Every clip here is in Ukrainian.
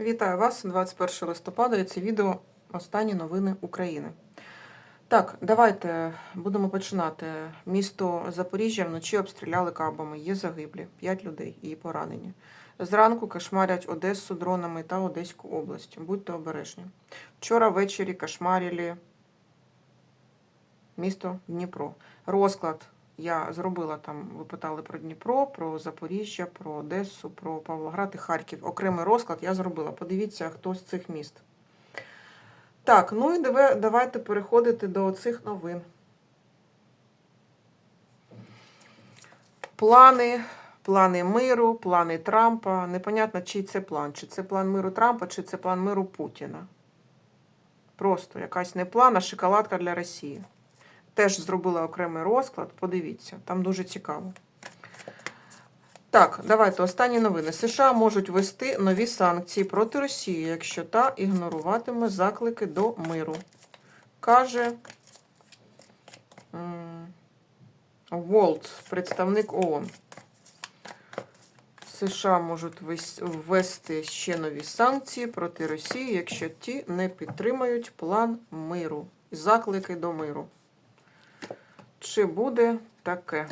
Вітаю вас 21 листопада. і Це відео Останні новини України. Так, давайте будемо починати. Місто Запоріжжя вночі обстріляли кабами. Є загиблі, 5 людей і поранені. Зранку кошмарять Одесу дронами та Одеську область. Будьте обережні. Вчора ввечері кошмарили місто Дніпро. Розклад я зробила там, ви питали про Дніпро, про Запоріжжя, про Одесу, про Павлоград і Харків. Окремий розклад я зробила. Подивіться, хто з цих міст. Так, ну і давайте переходити до цих новин. Плани, плани миру, плани Трампа. Непонятно, чий це план. Чи це план миру Трампа, чи це план миру Путіна. Просто якась не план, а шоколадка для Росії. Теж зробила окремий розклад. Подивіться, там дуже цікаво. Так, давайте останні новини. США можуть ввести нові санкції проти Росії, якщо та ігноруватиме заклики до миру. Каже Волт, представник ООН. США можуть ввести ще нові санкції проти Росії, якщо ті не підтримають план миру заклики до миру. Чи буде таке?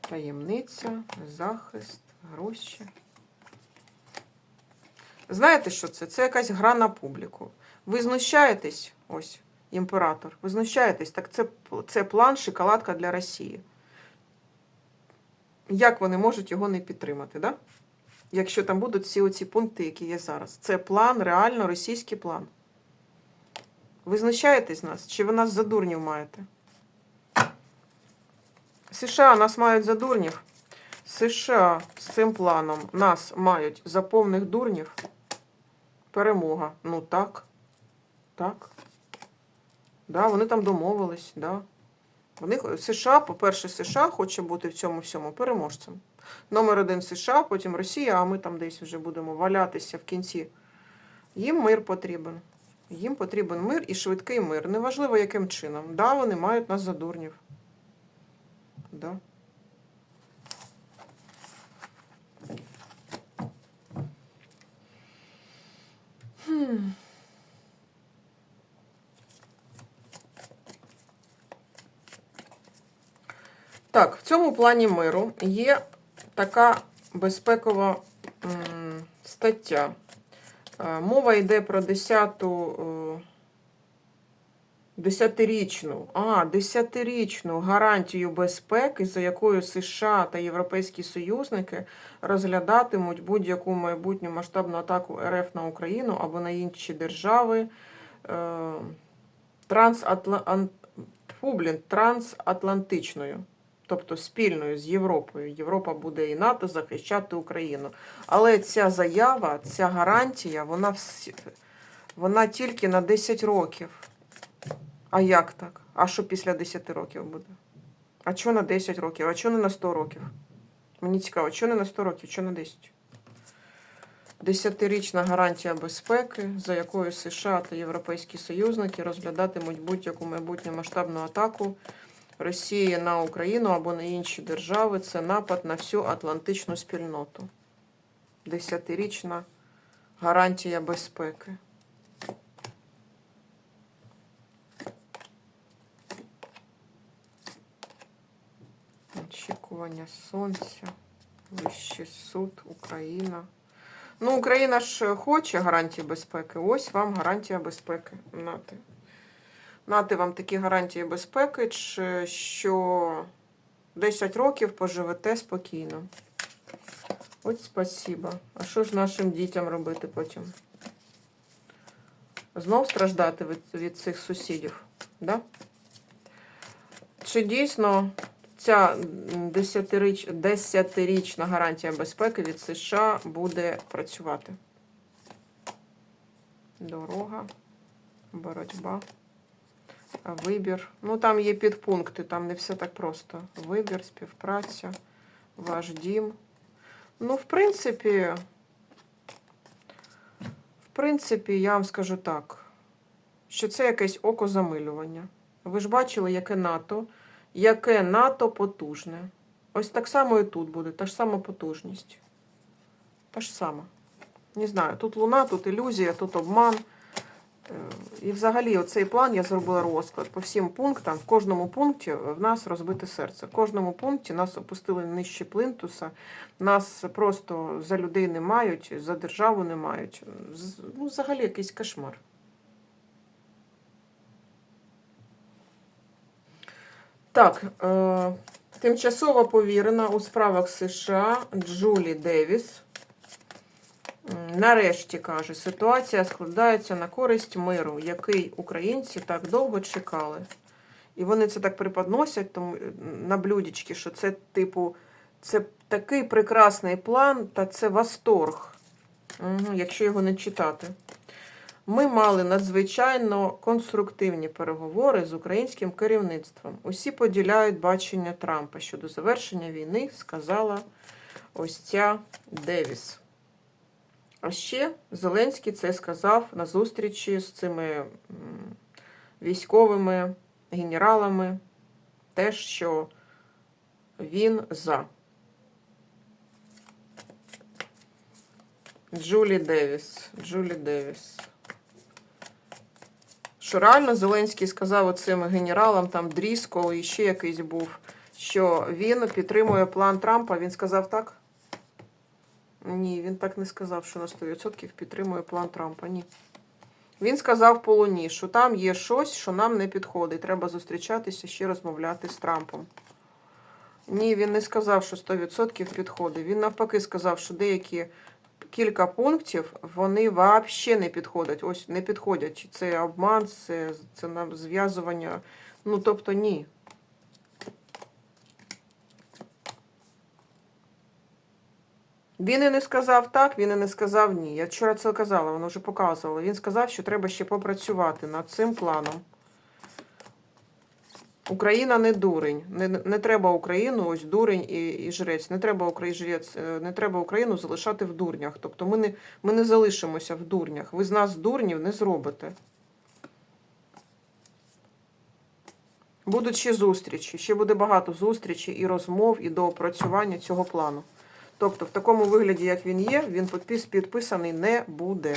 Таємниця, захист, гроші. Знаєте, що це? Це якась гра на публіку. Ви знущаєтесь, ось, імператор, ви знущаєтесь, так це, це план шоколадка для Росії. Як вони можуть його не підтримати, да? якщо там будуть всі оці пункти, які є зараз? Це план, реально російський план. Ви знущаєтесь нас? Чи ви нас за дурнів маєте? США нас мають за дурнів. США з цим планом нас мають за повних дурнів. Перемога. Ну так. Так. Да, вони там домовились, да. Вони, США, по-перше, США хоче бути в цьому всьому переможцем. Номер один США, потім Росія, а ми там десь вже будемо валятися в кінці. Їм мир потрібен. Їм потрібен мир і швидкий мир. Неважливо, яким чином. Да, вони мають нас за дурнів. Да. Хм. Так, в цьому плані миру є така безпекова м, стаття. Е, Мова йде про 10-ту, е, десятирічну, а, десятирічну гарантію безпеки, за якою США та європейські союзники розглядатимуть будь-яку майбутню масштабну атаку РФ на Україну або на інші держави е, трансатла... блін, трансатлантичною. Тобто спільною з Європою. Європа буде і НАТО захищати Україну. Але ця заява, ця гарантія, вона, всі, вона тільки на 10 років. А як так? А що після 10 років буде? А що на 10 років? А що не на 100 років? Мені цікаво, що не на 100 років, що на 10? Десятирічна гарантія безпеки, за якою США та європейські союзники розглядатимуть будь-яку майбутню масштабну атаку Росії на Україну або на інші держави. Це напад на всю атлантичну спільноту. Десятирічна гарантія безпеки. Очікування сонця, Вищий суд, Україна. Ну, Україна ж хоче гарантії безпеки. Ось вам гарантія безпеки. Нате. Нате вам такі гарантії безпеки, що 10 років поживете спокійно. От спасіба. А що ж нашим дітям робити потім? Знов страждати від, від цих сусідів? Да? Чи дійсно ця м, десятиріч, десятирічна гарантія безпеки від США буде працювати? Дорога, боротьба, вибір. Ну, там є підпункти, там не все так просто. Вибір, співпраця, ваш дім. Ну, в принципі, в принципі, я вам скажу так, що це якесь окозамилювання. Ви ж бачили, яке НАТО, яке НАТО потужне. Ось так само і тут буде, та ж сама потужність. Та ж саме. Не знаю, тут луна, тут ілюзія, тут обман. Е, І взагалі оцей план я зробила розклад по всім пунктам. В кожному пункті в нас розбите серце. В кожному пункті нас опустили нижче плинтуса. Нас просто за людей не мають, за державу не мають. Ну, взагалі якийсь кошмар. Так, е, тимчасово повірена у справах США Джулі Девіс. Нарешті каже, ситуація складається на користь миру, який українці так довго чекали. І вони це так преподносять тому, е, на блюдечки, що це, типу, це такий прекрасний план, та це восторг, якщо його не читати. Ми мали надзвичайно конструктивні переговори з українським керівництвом. Усі поділяють бачення Трампа щодо завершення війни, сказала ось ця Девіс. А ще Зеленський це сказав на зустрічі з цими військовими генералами, теж, що він за. Джулі Девіс. Джулі Девіс. Що реально Зеленський сказав оцим генералам, там Дріскол і ще якийсь був, що він підтримує план Трампа. Він сказав так? Ні, він так не сказав, що на 100% підтримує план Трампа. Ні. Він сказав по луні, що там є щось, що нам не підходить. Треба зустрічатися ще розмовляти з Трампом. Ні, він не сказав, що 100% підходить. Він навпаки сказав, що деякі кілька пунктів вони взагалі не підходять. Ось не підходять. Це обман, це, це зв'язування. Ну, тобто ні. Він і не сказав так, він і не сказав ні. Я вчора це казала, воно вже показувало. Він сказав, що треба ще попрацювати над цим планом. Україна не дурень. Не, не треба Україну, ось дурень і, і жрець. Не треба, Украї- жрець, е, не треба Україну залишати в дурнях. Тобто ми не, ми не залишимося в дурнях. Ви з нас дурнів не зробите. Будуть ще зустрічі. Ще буде багато зустрічей і розмов, і доопрацювання цього плану. Тобто, в такому вигляді, як він є, він підпис, підписаний не буде.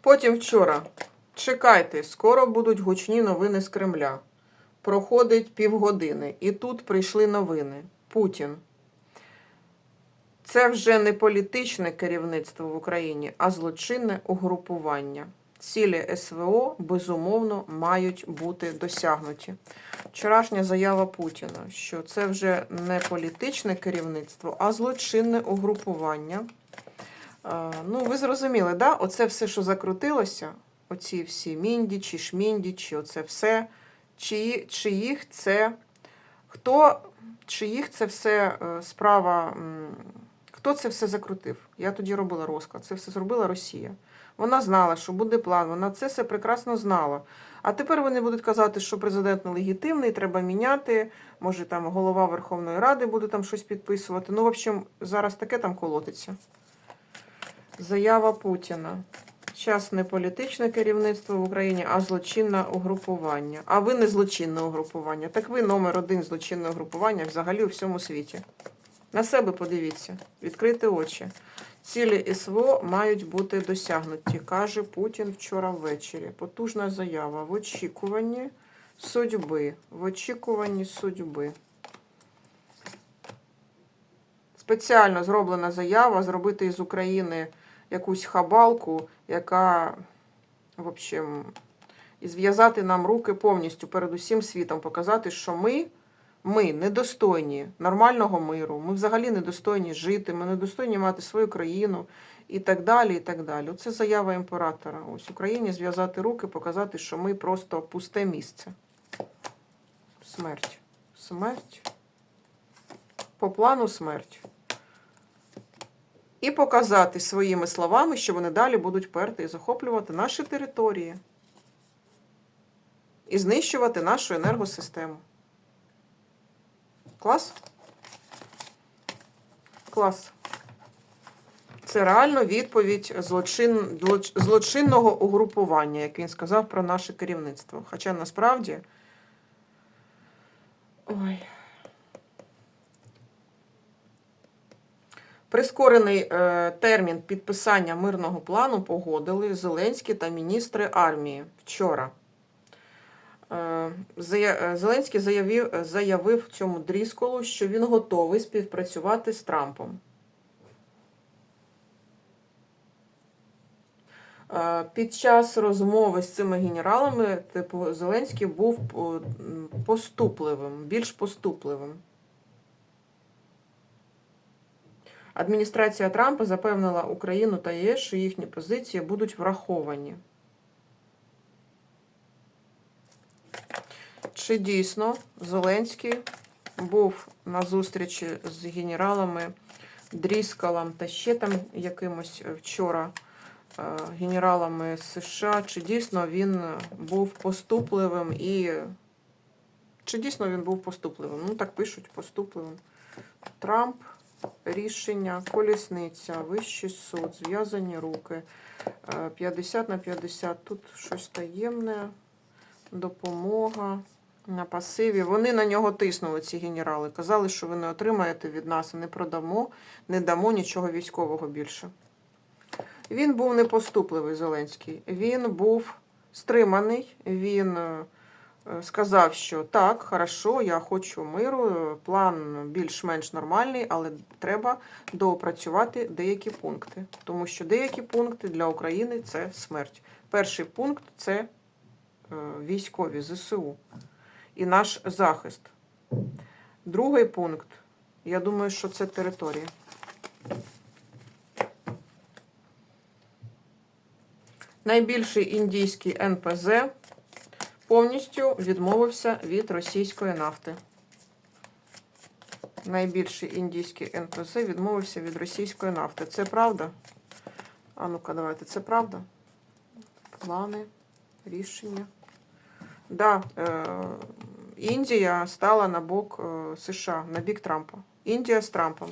Потім вчора. Чекайте, скоро будуть гучні новини з Кремля. Проходить півгодини. І тут прийшли новини. Путін. Це вже не політичне керівництво в Україні, а злочинне угрупування. Цілі СВО, безумовно, мають бути досягнуті. Вчорашня заява Путіна, що це вже не політичне керівництво, а злочинне угрупування. Е, Ну, ви зрозуміли, да? Оце все, що закрутилося, оці всі міндічі, шміндічі, оце все. Чиї, чиїх це хто, чиїх це все е, справа, хто це все закрутив? Я тоді робила розклад. Це все зробила Росія. Вона знала, що буде план, вона це все прекрасно знала. А тепер вони будуть казати, що президент нелегітимний, треба міняти. Може, там голова Верховної Ради буде там щось підписувати. Ну, в общем, зараз таке там колотиться. Заява Путіна. Час не політичне керівництво в Україні, а злочинне угрупування. А ви не злочинне угрупування. Так ви номер один злочинне угрупування взагалі у всьому світі. На себе подивіться, відкрити очі. Цілі СВО мають бути досягнуті, каже Путін вчора ввечері. Потужна заява в очікуванні судьби. В очікуванні судьби. Спеціально зроблена заява зробити із України якусь хабалку, яка, в общем, і зв'язати нам руки повністю перед усім світом, показати, що ми, ми недостойні нормального миру, ми взагалі недостойні жити, ми недостойні мати свою країну і так далі. і так далі. Оце заява імператора. Ось Україні зв'язати руки, показати, що ми просто пусте місце. Смерть. Смерть. По плану смерть. І показати своїми словами, що вони далі будуть перти і захоплювати наші території. І знищувати нашу енергосистему. Клас? Клас. Це реально відповідь злочин, злочинного угрупування, як він сказав про наше керівництво. Хоча насправді. Ой. Прискорений е, термін підписання мирного плану погодили Зеленський та міністри армії вчора. Е, е, Зеленський заявив, е, заявив цьому дрісколу, що він готовий співпрацювати з Трампом. Під час розмови з цими генералами, типу, Зеленський був поступливим, більш поступливим. Адміністрація Трампа запевнила Україну та ЄС, що їхні позиції будуть враховані. Чи дійсно Зеленський був на зустрічі з генералами Дріскалом та ще там якимось вчора е, генералами США? Чи дійсно він був поступливим і. Чи дійсно він був поступливим? Ну, так пишуть поступливим. Трамп, рішення, колісниця, вищий суд, зв'язані руки. е, 50 на 50. Тут щось таємне, допомога на пасиві. Вони на нього тиснули, ці генерали. Казали, що ви не отримаєте від нас, не продамо, не дамо нічого військового більше. Він був непоступливий, Зеленський. Він був стриманий. Він е, сказав, що так, хорошо, я хочу миру, план більш-менш нормальний, але треба доопрацювати деякі пункти. Тому що деякі пункти для України це смерть. Перший пункт це е, військові ЗСУ і наш захист. Другий пункт, я думаю, що це територія. Найбільший індійський НПЗ повністю відмовився від російської нафти. Найбільший індійський НПЗ відмовився від російської нафти. Це правда? А ну-ка, давайте, це правда? Плани, рішення. Да, Індія стала на бок е, США, на бік Трампа. Індія з Трампом.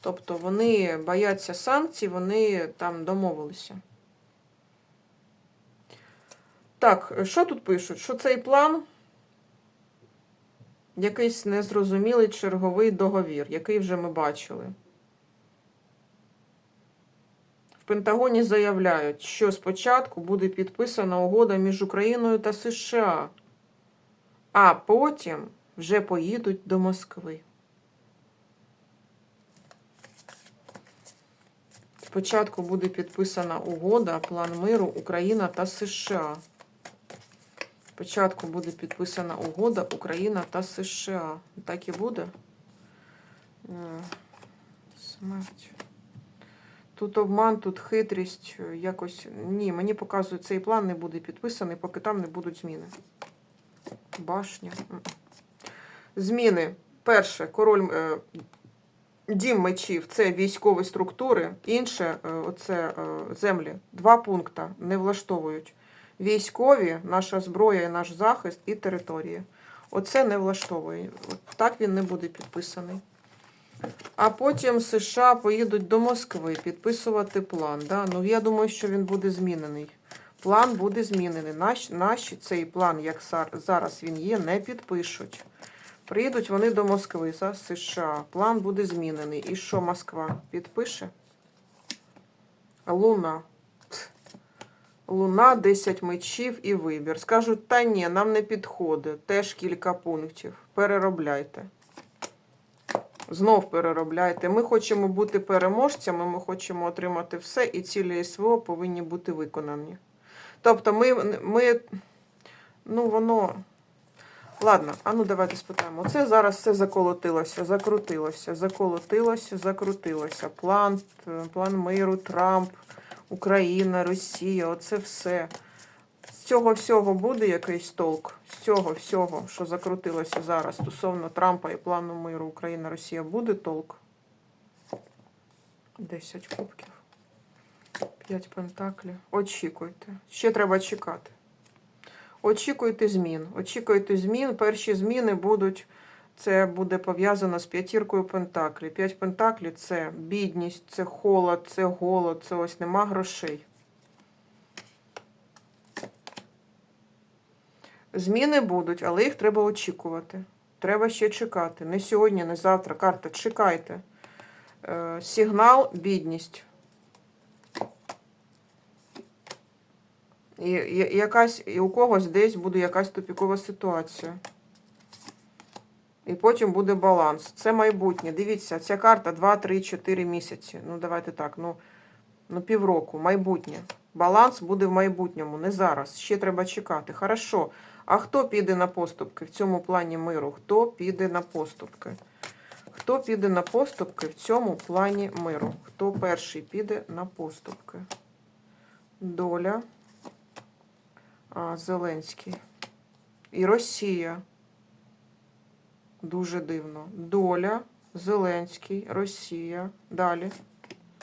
Тобто вони бояться санкцій, вони там домовилися. Так, що тут пишуть? Що цей план якийсь незрозумілий черговий договір, який вже ми бачили. В Пентагоні заявляють, що спочатку буде підписана угода між Україною та США, а потім вже поїдуть до Москви. Спочатку буде підписана угода, план миру Україна та США. Спочатку буде підписана угода Україна та США. Так і буде. Е, Смерть. Тут обман, тут хитрість, е, якось. Ні, мені показують, цей план не буде підписаний, поки там не будуть зміни. Башня. Зміни. Перше, король. е, Дім мечів це військові структури, інше е, оце е, землі. Два пункти не влаштовують. Військові, наша зброя і наш захист, і території. Оце не влаштовує. От Так він не буде підписаний. А потім США поїдуть до Москви підписувати план. Да? Ну, я думаю, що він буде змінений. План буде змінений. Наш, наші цей план, як зараз він є, не підпишуть. Приїдуть вони до Москви за США. План буде змінений. І що Москва підпише? Луна. Луна, 10 мечів і вибір. Скажуть, та ні, нам не підходить. Теж кілька пунктів. Переробляйте. Знов переробляйте. Ми хочемо бути переможцями, ми хочемо отримати все, і цілі СВО повинні бути виконані. Тобто, ми, ми ну воно. Ладно, а ну давайте спитаємо. Це зараз все заколотилося, закрутилося, заколотилося, закрутилося. План, план миру, Трамп, Україна, Росія, оце все. Цього всього буде якийсь толк? З цього всього, що закрутилося зараз стосовно Трампа і плану миру Україна, Росія, буде толк? 10 кубків. 5 пентаклів. Очікуйте. Ще треба чекати. Очікуйте змін. Очікуйте змін. Перші зміни будуть. Це буде пов'язано з п'ятіркою пентаклів. П'ять пентаклів це бідність, це холод, це голод, це ось нема грошей. Зміни будуть, але їх треба очікувати. Треба ще чекати. Не сьогодні, не завтра. Карта, чекайте. Е, Сигнал бідність. І, якась, і у когось десь буде якась тупікова ситуація. І потім буде баланс. Це майбутнє. Дивіться, ця карта 2, 3, 4 місяці. Ну, давайте так, ну, ну півроку, майбутнє. Баланс буде в майбутньому, не зараз. Ще треба чекати. Хорошо. А хто піде на поступки в цьому плані миру? Хто піде на поступки? Хто піде на поступки в цьому плані миру? Хто перший піде на поступки? Доля. А, Зеленський. І Росія. Дуже дивно. Доля, Зеленський, Росія. Далі.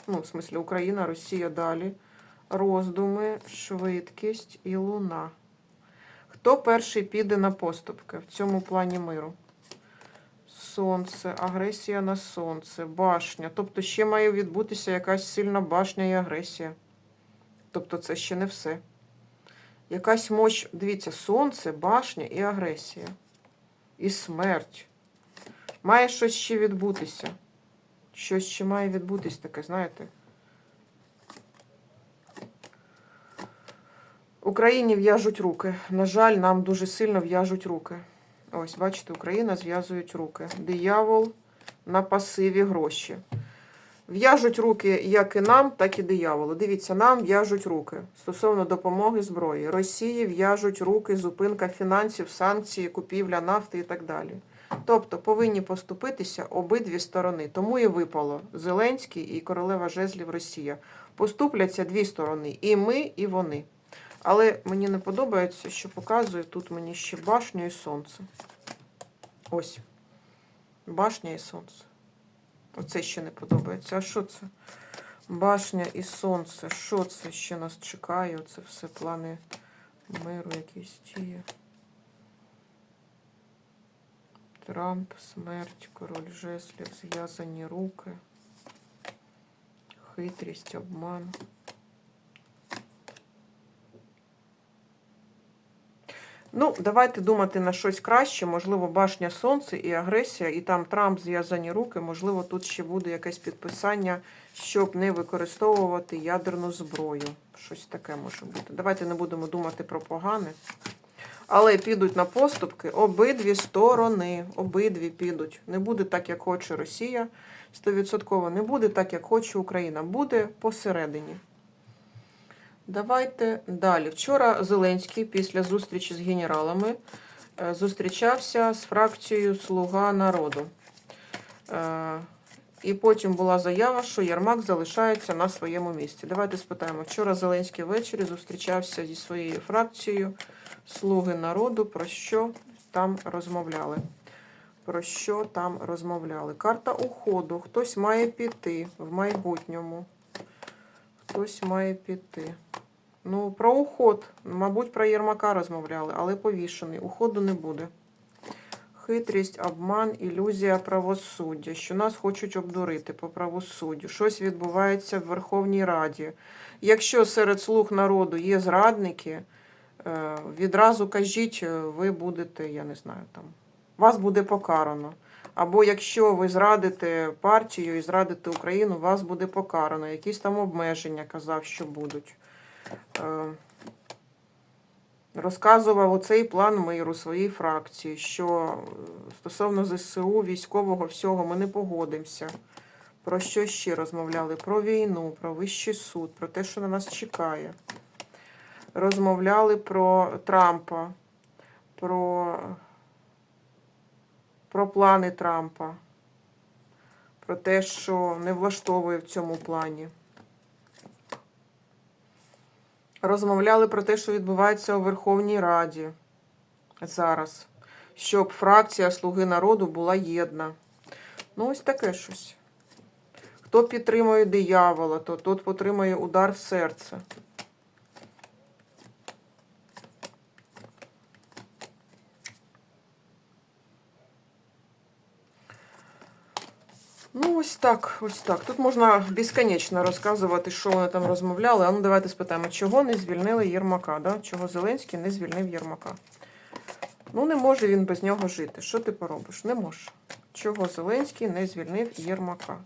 Ну, в смислі, Україна, Росія далі. Роздуми, швидкість і луна. Хто перший піде на поступки в цьому плані миру? Сонце, агресія на сонце, башня. Тобто ще має відбутися якась сильна башня і агресія. Тобто це ще не все. Якась мощ, дивіться, сонце, башня і агресія. І смерть. Має щось ще відбутися. Щось ще має відбутись таке, знаєте. Україні в'яжуть руки. На жаль, нам дуже сильно в'яжуть руки. Ось, бачите, Україна зв'язують руки. Диявол на пасиві гроші. В'яжуть руки як і нам, так і дияволу. Дивіться, нам в'яжуть руки стосовно допомоги зброї. Росії в'яжуть руки, зупинка фінансів, санкції, купівля нафти і так далі. Тобто повинні поступитися обидві сторони. Тому і випало Зеленський і королева жезлів Росія. Поступляться дві сторони: і ми, і вони. Але мені не подобається, що показує тут мені ще башню і сонце. Ось. Башня і сонце. Оце ще не подобається. А що це? Башня і сонце. Що це ще нас чекає? Оце все плани миру якісь дії. Трамп, смерть, король жеслів, зв'язані руки, хитрість, обман. Ну, давайте думати на щось краще. Можливо, башня сонце і агресія, і там Трамп зв'язані руки. Можливо, тут ще буде якесь підписання, щоб не використовувати ядерну зброю. Щось таке може бути. Давайте не будемо думати про погане. Але підуть на поступки обидві сторони. Обидві підуть. Не буде так, як хоче Росія. Стовідсотково не буде так, як хоче Україна. Буде посередині. Давайте далі. Вчора Зеленський після зустрічі з генералами е, зустрічався з фракцією Слуга народу. Е, І потім була заява, що Єрмак залишається на своєму місці. Давайте спитаємо. Вчора Зеленський ввечері зустрічався зі своєю фракцією Слуги народу. Про що там розмовляли? Про що там розмовляли? Карта уходу. Хтось має піти в майбутньому. Хтось має піти. Ну, про уход. Мабуть, про Єрмака розмовляли, але повішений. Уходу не буде. Хитрість, обман, ілюзія правосуддя. Що нас хочуть обдурити по правосуддю. Щось відбувається в Верховній Раді. Якщо серед слуг народу є зрадники, е, відразу кажіть, е, ви будете, я не знаю, там, вас буде покарано. Або якщо ви зрадите партію і зрадите Україну, вас буде покарано. Якісь там обмеження казав, що будуть. Е, Розказував оцей план миру своїй фракції, що е, стосовно ЗСУ, військового всього ми не погодимося. Про що ще розмовляли? Про війну, про вищий суд, про те, що на нас чекає. Розмовляли про Трампа, про про плани Трампа, про те, що не влаштовує в цьому плані. Розмовляли про те, що відбувається у Верховній Раді зараз, щоб фракція Слуги народу була єдна. Ну, ось таке щось. Хто підтримує диявола, то тот потримує удар в серце. Ну, ось так, ось так. Тут можна безконечно розказувати, що вони там розмовляли. А ну давайте спитаємо, чого не звільнили Єрмака? Да? Чого Зеленський не звільнив Єрмака? Ну, не може він без нього жити. Що ти поробиш? Не може. Чого Зеленський не звільнив Єрмака?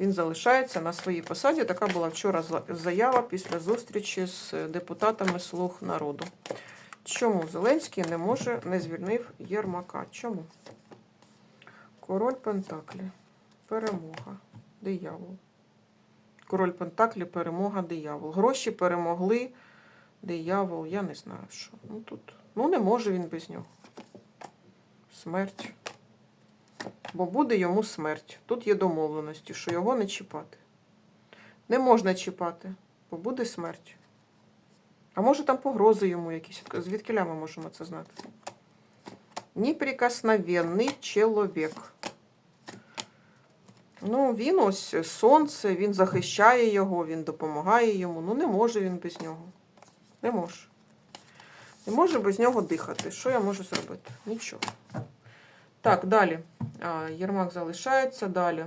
Він залишається на своїй посаді. Така була вчора заява після зустрічі з депутатами Слуг народу. Чому Зеленський не може не звільнив Єрмака? Чому? Король Пентаклі. Перемога. Диявол. Король Пентаклі, перемога, диявол. Гроші перемогли. Диявол, я не знаю що. Ну тут. Ну не може він без нього. Смерть. Бо буде йому смерть. Тут є домовленості, що його не чіпати. Не можна чіпати, бо буде смерть. А може там погрози йому якісь. Звідки ми можемо це знати? Неприкосновенний чоловік. Ну, він ось сонце, він захищає його, він допомагає йому. Ну, не може він без нього. Не може. Не може без нього дихати. Що я можу зробити? Нічого. Так, далі. Єрмак залишається далі.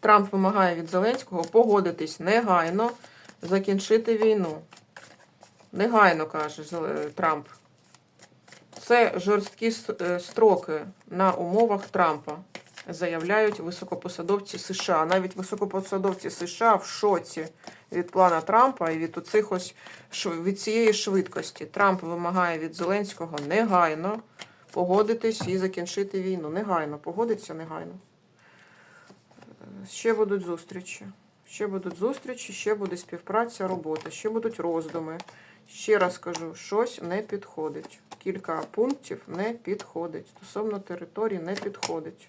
Трамп вимагає від Зеленського погодитись негайно, закінчити війну. Негайно, каже Трамп. Це жорсткі е, строки на умовах Трампа, заявляють високопосадовці США. Навіть високопосадовці США в шоці від плана Трампа і від оцих ось від цієї швидкості. Трамп вимагає від Зеленського негайно погодитись і закінчити війну. Негайно, погодиться негайно. Ще будуть зустрічі. Ще будуть зустрічі, ще буде співпраця, робота, ще будуть роздуми. Ще раз кажу, щось не підходить. Кілька пунктів не підходить. Стосовно території не підходить.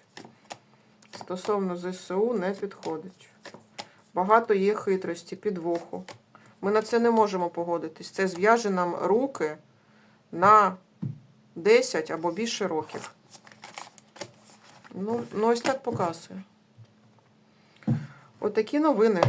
Стосовно ЗСУ не підходить. Багато є хитрості, підвоху. Ми на це не можемо погодитись. Це зв'яже нам руки на 10 або більше років. Ну, ну ось так показує. Отакі новини.